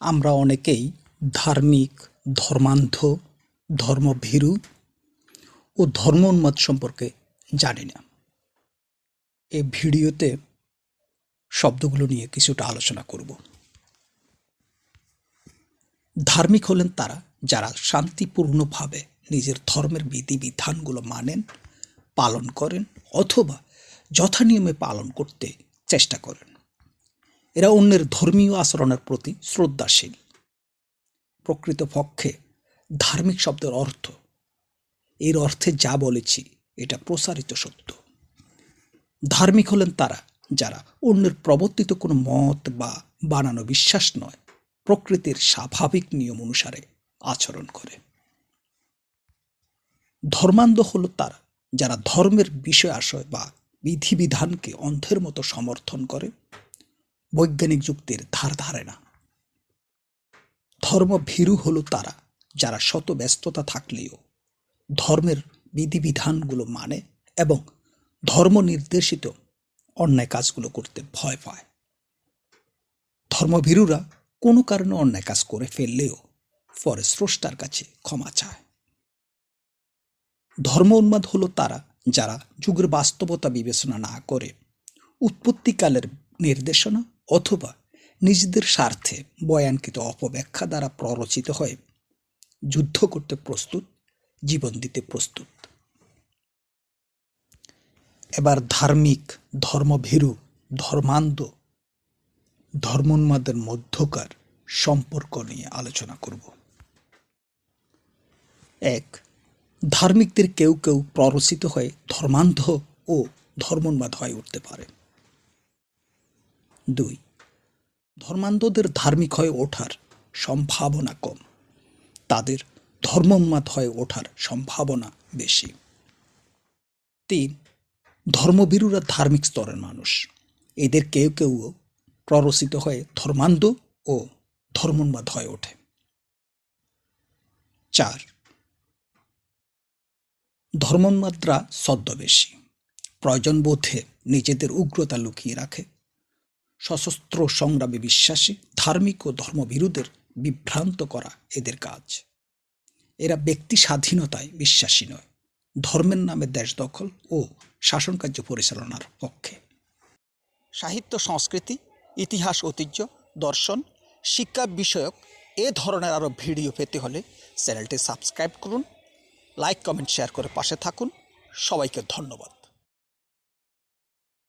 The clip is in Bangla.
আমরা অনেকেই ধার্মিক, ধর্মান্ধ, ধর্মভীরু ও ধর্মোন্মাদ সম্পর্কে জানি না। এই ভিডিওতে শব্দগুলো নিয়ে কিছুটা আলোচনা করব। ধার্মিক হলেন তারা যারা শান্তিপূর্ণভাবে নিজের ধর্মের বিধিবিধানগুলো মানেন, পালন করেন অথবা যথানিয়মে পালন করতে চেষ্টা করেন। এরা অন্যের ধর্মীয় আচরণের প্রতি শ্রদ্ধাশীল। প্রকৃতপক্ষে ধার্মিক শব্দের অর্থ, এর অর্থে যা বলেছি, এটা প্রসারিত সত্য। ধার্মিক হলেন তারা যারা অন্যের প্রবর্তিত কোনো মত বা বানানো বিশ্বাস নয়, প্রকৃতির স্বাভাবিক নিয়ম অনুসারে আচরণ করে। ধর্মান্ধ হলো তারা যারা ধর্মের বিষয় আশয় বা বিধিবিধানকে অন্ধের মতো সমর্থন করে বৈজ্ঞানিক যুক্তির ধার ধারে না। ধর্ম ভীরু হলো তারা, যারা শত ব্যস্ততা থাকলেও ধর্মের বিধিবিধানগুলো মানে এবং ধর্ম নির্দেশিত অন্যায় কাজগুলো করতে ভয় পায়। ধর্মভীরুরা কোনো কারণে অন্যায় কাজ করে ফেললেও পরে স্রষ্টার কাছে ক্ষমা চায়। ধর্ম উন্মাদ হলো তারা, যারা যুগের বাস্তবতা বিবেচনা না করে উৎপত্তিকালের নির্দেশনা অথবা নিজেদের স্বার্থে বয়ানকৃত অপব্যাখ্যা দ্বারা প্ররোচিত হয়ে যুদ্ধ করতে প্রস্তুত, জীবন দিতে প্রস্তুত। এবার ধার্মিক, ধর্মভীরু, ধর্মান্ধ, ধর্মোন্মাদের মধ্যকার সম্পর্ক নিয়ে আলোচনা করব। এক, ধার্মিকদের কেউ কেউ প্ররোচিত হয়ে ধর্মান্ধ ও ধর্মোন্মাদ হয়ে উঠতে পারে। দুই। ধর্মান্ধদের ধার্মিক হয়ে ওঠার সম্ভাবনা কম। তাদের ধর্মোন্মাদ হয়ে ওঠার সম্ভাবনা বেশি। তিন ধর্মবীরুরা ধার্মিক স্তরের মানুষ। এদের কেউ কেউ প্ররোচিত হয়ে ধর্মান্ধ ও ধর্মোন্মাদ হয়ে ওঠে। চার, ধর্মোন্মাদরা ছদ্মবেশী প্রয়োজন বোধে নিজেদের উগ্রতা লুকিয়ে রাখে। সশস্ত্র সংগ্রামে বিশ্বাসী, ধার্মিক ও ধর্মবিরুদ্ধের বিভ্রান্ত করা এদের কাজ। এরা ব্যক্তি স্বাধীনতায় বিশ্বাসী নয়, ধর্মের নামে দেশ দখল ও শাসনকার্য পরিচালনার পক্ষে। সাহিত্য, সংস্কৃতি, ইতিহাস, ঐতিহ্য, দর্শন, শিক্ষা বিষয়ক এ ধরনের আরও ভিডিও পেতে হলে চ্যানেলটি সাবস্ক্রাইব করুন, লাইক, কমেন্ট, শেয়ার করে পাশে থাকুন। সবাইকে ধন্যবাদ।